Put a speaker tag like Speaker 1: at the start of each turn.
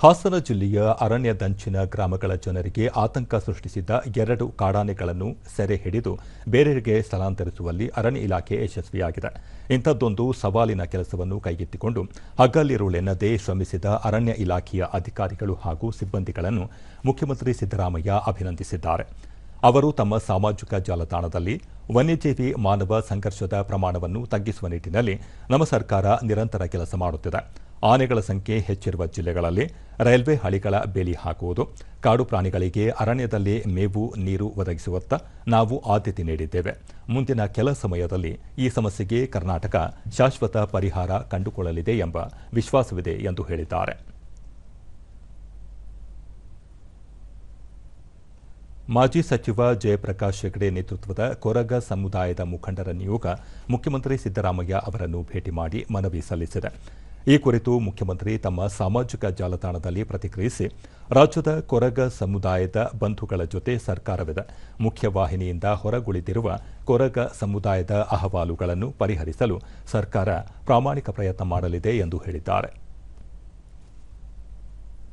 Speaker 1: ಹಾಸನ ಜಿಲ್ಲೆಯ ಅರಣ್ಯದಂಚಿನ ಗ್ರಾಮಗಳ ಜನರಿಗೆ ಆತಂಕ ಸೃಷ್ಟಿಸಿದ್ದ ಎರಡು ಕಾಡಾನೆಗಳನ್ನು ಸೆರೆ ಹಿಡಿದು ಬೇರೆಡೆಗೆ ಸ್ಥಳಾಂತರಿಸುವಲ್ಲಿ ಅರಣ್ಯ ಇಲಾಖೆ ಯಶಸ್ವಿಯಾಗಿದೆ. ಇಂಥದ್ದೊಂದು ಸವಾಲಿನ ಕೆಲಸವನ್ನು ಕೈಗೆತ್ತಿಕೊಂಡು ಹಗಲಿರುಳೆನ್ನದೇ ಶ್ರಮಿಸಿದ ಅರಣ್ಯ ಇಲಾಖೆಯ ಅಧಿಕಾರಿಗಳು ಹಾಗೂ ಸಿಬ್ಬಂದಿಗಳನ್ನು ಮುಖ್ಯಮಂತ್ರಿ ಸಿದ್ದರಾಮಯ್ಯ ಅಭಿನಂದಿಸಿದ್ದಾರೆ. ಅವರು ತಮ್ಮ ಸಾಮಾಜಿಕ ಜಾಲತಾಣದಲ್ಲಿ ವನ್ಯಜೀವಿ ಮಾನವ ಸಂಘರ್ಷದ ಪ್ರಮಾಣವನ್ನು ತಗ್ಗಿಸುವ ನಿಟ್ಟಿನಲ್ಲಿ ನಮ್ಮ ಸರ್ಕಾರ ನಿರಂತರ ಕೆಲಸ ಮಾಡುತ್ತಿದೆ. ಆನೆಗಳ ಸಂಖ್ಯೆ ಹೆಚ್ಚಿರುವ ಜಿಲ್ಲೆಗಳಲ್ಲಿ ರೈಲ್ವೆ ಹಳಿಗಳ ಬೇಲಿ ಹಾಕುವುದು. ಕಾಡು ಪ್ರಾಣಿಗಳಿಗೆ ಅರಣ್ಯದಲ್ಲಿ ಮೇವು, ನೀರು ಒದಗಿಸುವತ್ತ ನಾವು ಆದ್ಯತೆ ನೀಡಿದ್ದೇವೆ. ಮುಂದಿನ ಕೆಲ ಸಮಯದಲ್ಲಿ ಈ ಸಮಸ್ಯೆಗೆ ಕರ್ನಾಟಕ ಶಾಶ್ವತ ಪರಿಹಾರ ಕಂಡುಕೊಳ್ಳಲಿದೆ ಎಂಬ ವಿಶ್ವಾಸವಿದೆ ಎಂದು ಹೇಳಿದ್ದಾರೆ. ಮಾಜಿ ಸಚಿವ ಜಯಪ್ರಕಾಶ್ ಹೆಗಡೆ ನೇತೃತ್ವದ ಕೊರಗ ಸಮುದಾಯದ ಮುಖಂಡರ ನಿಯೋಗ ಮುಖ್ಯಮಂತ್ರಿ ಸಿದ್ದರಾಮಯ್ಯ ಅವರನ್ನು ಭೇಟಿ ಮಾಡಿ ಮನವಿ ಸಲ್ಲಿಸಿದೆ. ಈ ಕುರಿತು ಮುಖ್ಯಮಂತ್ರಿ ತಮ್ಮ ಸಾಮಾಜಿಕ ಜಾಲತಾಣದಲ್ಲಿ ಪ್ರತಿಕ್ರಿಯಿಸಿ, ರಾಜ್ಯದ ಕೊರಗ ಸಮುದಾಯದ ಬಂಧುಗಳ ಜೊತೆ ಸರ್ಕಾರವಿದೆ. ಮುಖ್ಯವಾಹಿನಿಯಿಂದ ಹೊರಗುಳಿದಿರುವ ಕೊರಗ ಸಮುದಾಯದ ಅಹವಾಲುಗಳನ್ನು ಪರಿಹರಿಸಲು ಸರ್ಕಾರ ಪ್ರಾಮಾಣಿಕ ಪ್ರಯತ್ನ ಮಾಡಲಿದೆ ಎಂದು ಹೇಳಿದ್ದಾರೆ.